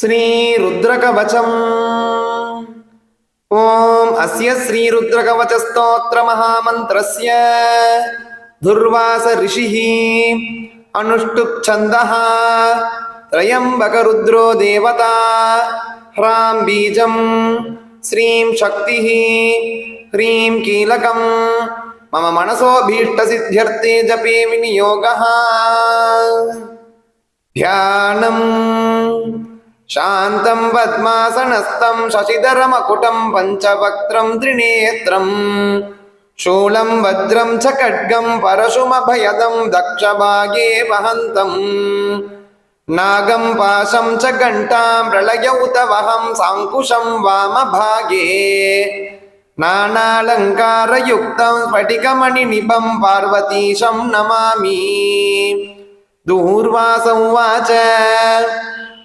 श्रीरुद्रकवचम् ॐ अस्य श्रीरुद्रकवचस्तोत्रमहामन्त्रस्य दुर्वासऋषिः अनुष्टुप्छन्दः त्रयम्बकरुद्रो देवता ह्रां बीजं श्रीं शक्तिः ह्रीं कीलकं मम मनसोऽभीष्टसिद्ध्यर्थे जपे विनियोगः ध्यानम् शान्तं पद्मासनस्तं शशिधरमकुटं पञ्चवक्त्रं त्रिनेत्रम् शूलं वज्रं च खड्गं परशुमभयदं दक्षभागे वहन्तम् नागं पाशं च घण्टां प्रलय उतवहं साङ्कुशं वामभागे नानालङ्कारयुक्तं स्फटिकमणिनिभं पार्वतीशं नमामि दूर्वासं वाच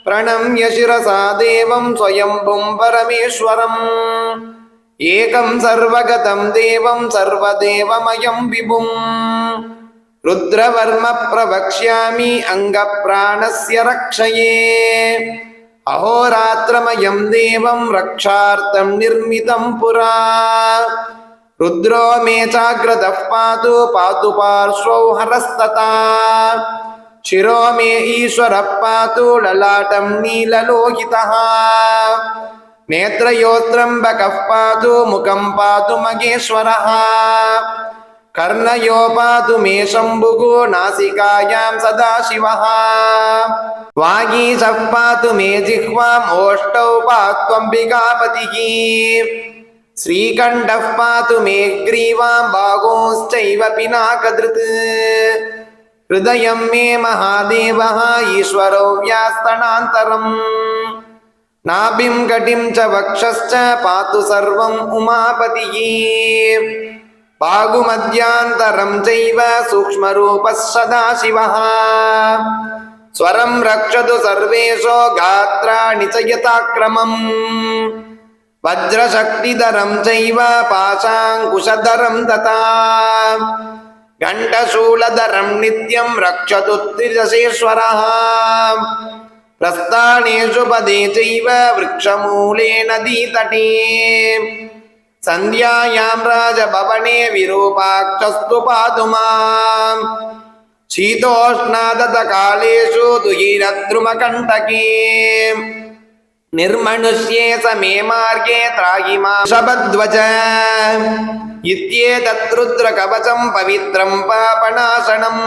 प्रणम्य शिरसा देवं स्वयम्भुं परमेश्वरम् एकं सर्वगतं देवं सर्वदेवमयं विभुम् रुद्रवर्म प्रवक्ष्यामि अङ्गप्राणस्य रक्षये अहोरात्रमयं देवं रक्षार्थं निर्मितं पुरा रुद्रो मे चाग्रतः पातु पातु पार्श्वौ हरस्तता ಶಿರೋಮೇ ಈಶ್ವರಪ್ಪಾತು ಲಲಾಟಂ ನೀಲಲೋಹಿತಃ नेत्रयोत्रम्बकः पातु मुखं पातु महेश्वरः कर्णयो पातु मे शम्भुगो नासिकायां सदाशिवः वागीशः पातु मे जिह्वाम् ओष्टौ पात्वम्बिकापतिः श्रीकण्ठः पातु मे ग्रीवां भागोश्चैव पिनाकधृत् ஹிருதயம் மே மகாதேவः ஈஸ்வரோ வியாஸ்தனாந்தரம் நாபிம் கடிம் ச வக்ஷஸ்ச பாத்து சர்வம் உமாபதியே பாகுமத்யாந்தரம் செய்வ சூக்மரூபஸ் சதாசிவः स्वरं रक्षतु सर्वेषो गात्राणि च यथाक्रमम् वज्रशक्तिधरं चैव पाशाङ्कुशधरं तथा घण्टशूलधरं नित्यं रक्षतु त्रिदशेश्वरः प्रस्थानेषु पदे चैव वृक्षमूले नदीतटे सन्ध्यायां राजभवने विरूपाक्षस्तु पातु माम् शीतोष्णादतकालेषु दुहिरद्रुमकण्टके निर्मनुष्ये समे मार्गे त्राहि मा शपद्वच इत्येतत्रुद्रकवचं पवित्रं पापनाशनम्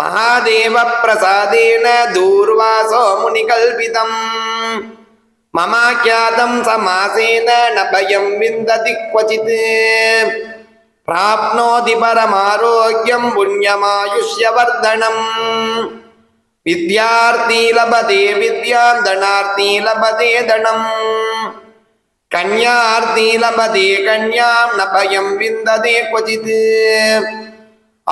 महादेवप्रसादेन दूर्वासो मुनिकल्पितम् ममाख्यातं समासेन न भयं विन्दति क्वचित् प्राप्नोति परमारोग्यं पुण्यमायुष्यवर्धनम् வித்யார்த்தி லபதே வித்யாம் தனார்த்தி லபதே தனம் கன்யார்த்தி லபதே கன்யாம் நபயம் விந்ததே கொஜித்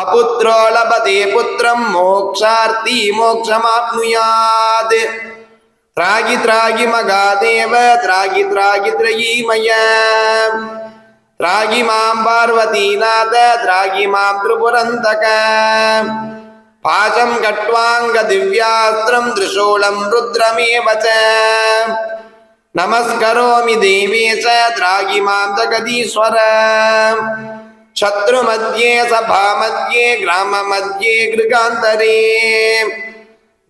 அபுத்ரோ லபதே புத்திரம் மோக்ஷார்த்தி மோக்ஷமாப்னுயாத் திராகி திராகி மகாதேவ திராகி திராகி திரயீமய திராகி மாம் பார்வதீநாத திராகி மாம் திரிபுரந்தக பாசம் கட்வாங்க திவ்யாஸ்திரம் திரிசூலம் ருத்ரமேவச்ச நமஸ்கரோமி தேவேச திராகி மாம் ஜகதீஸ்வர சத்ரு மத்தியே சபா மத்தியே கிராம மத்தியே கிருகாந்தரே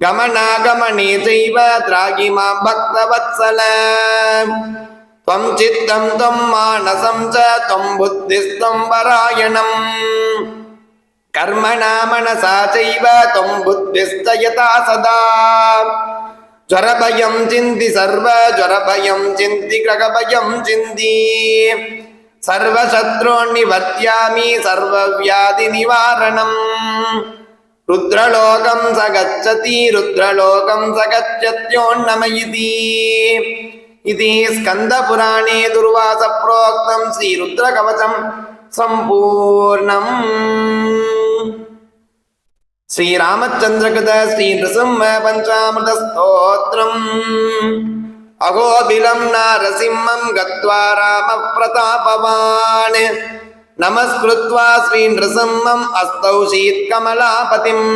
கமனாகமனே செய்வ திராகி மாம் பக்தவத்சல त्वं चित्तं त्वं मानसं च त्वं बुद्धिस्त्वं కర్మణామనసా చైవ త్వం బుద్ధిస్తయతా సదా జ్వరభయం చింది సర్వ జ్వరభయం చింది గ్రగభయం చింది సర్వ వ్యాధి నివారణం రుద్రలోకం స గచ్చతి రుద్రలోకం స గచ్చత్యోన్నమయితి ఇది పురాణే దుర్వాస ప్రోక్తం కవచం సంపూర్ణం श्रीरामचन्द्रकृत श्रीनृसिंह पञ्चामृतस्तोत्रम् अहोबिलं नारसिंहं गत्वा रामप्रतापवान् नमस्कृत्वा श्रीनृसिंहम् अस्तौ शीत्कमलापतिम्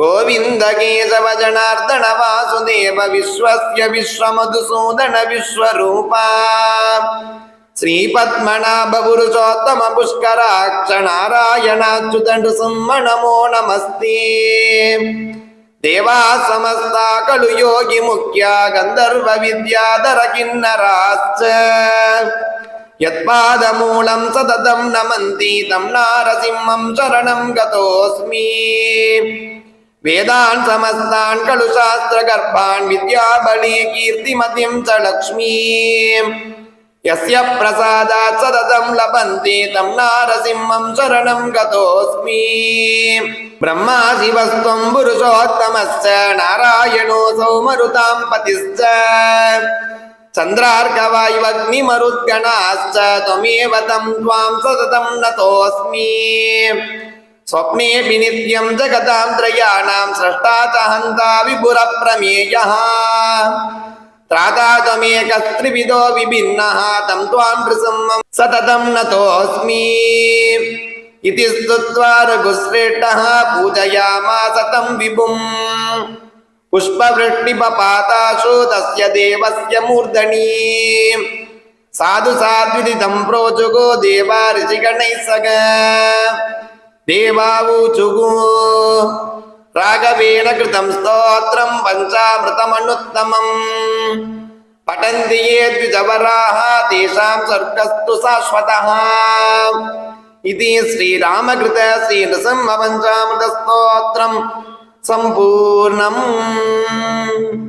गोविन्दकेशवजनार्दनवासुदेव विश्वस्य विश्वमधुसूदन विश्वरूपा శ్రీపద్మనాభపురుషోత్తమ పుష్కరాక్ష నారాయణాచ్యుత నృసింహ నమో నమస్తే దేవా సమస్త కలు యోగి ముఖ్య గంధర్వ విద్యాధర కిన్నరాశ్చ యత్పాదమూలం సతతం నమంతి తం నారసింహం శరణం గతోస్మి వేదాన్ సమస్తాన్ కలు శాస్త్రగర్భాన్ విద్యాబళీ కీర్తిమతిం చ లక్ష్మీ यस्य प्रसादात् सततं लभन्ति तं नारसिंहं शरणं गतोऽस्मि ब्रह्मा शिवस्त्वं पुरुषोत्तमश्च नारायणोऽसौ मरुतां पतिश्च चन्द्रार्कवायुवग्निमरुद्गणाश्च त्वमेव तं त्वां सततं नतोऽस्मि स्वप्नेऽपि नित्यं जगतां त्रयाणां स्रष्टा च हन्ता विभुरप्रमेयः त्रातात्मेकस्त्रिविदो विभिन्नः तं त्वां नृसिंहं सततं नतोऽस्मि इति स्तुत्वा रघुश्रेष्ठः पूजयामास तं विभुम् पुष्पवृष्टिपपाताशु तस्य देवस्य मूर्धनी साधु साध्विदितं प्रोचुगो देवा ऋषिगणैः सग देवावूचुगो ராகவேண கிருதம் ஸ்தோத்திரம் பஞ்சாமிருதமனுத்தமம் பட்டந்தி ஏ த்விஜவராக தேஷாம் சர்க்கஸ்து சாஸ்வதः इति श्रीरामकृत श्रीनृसिंहपञ्चामृतस्तोत्रं सम्पूर्णम्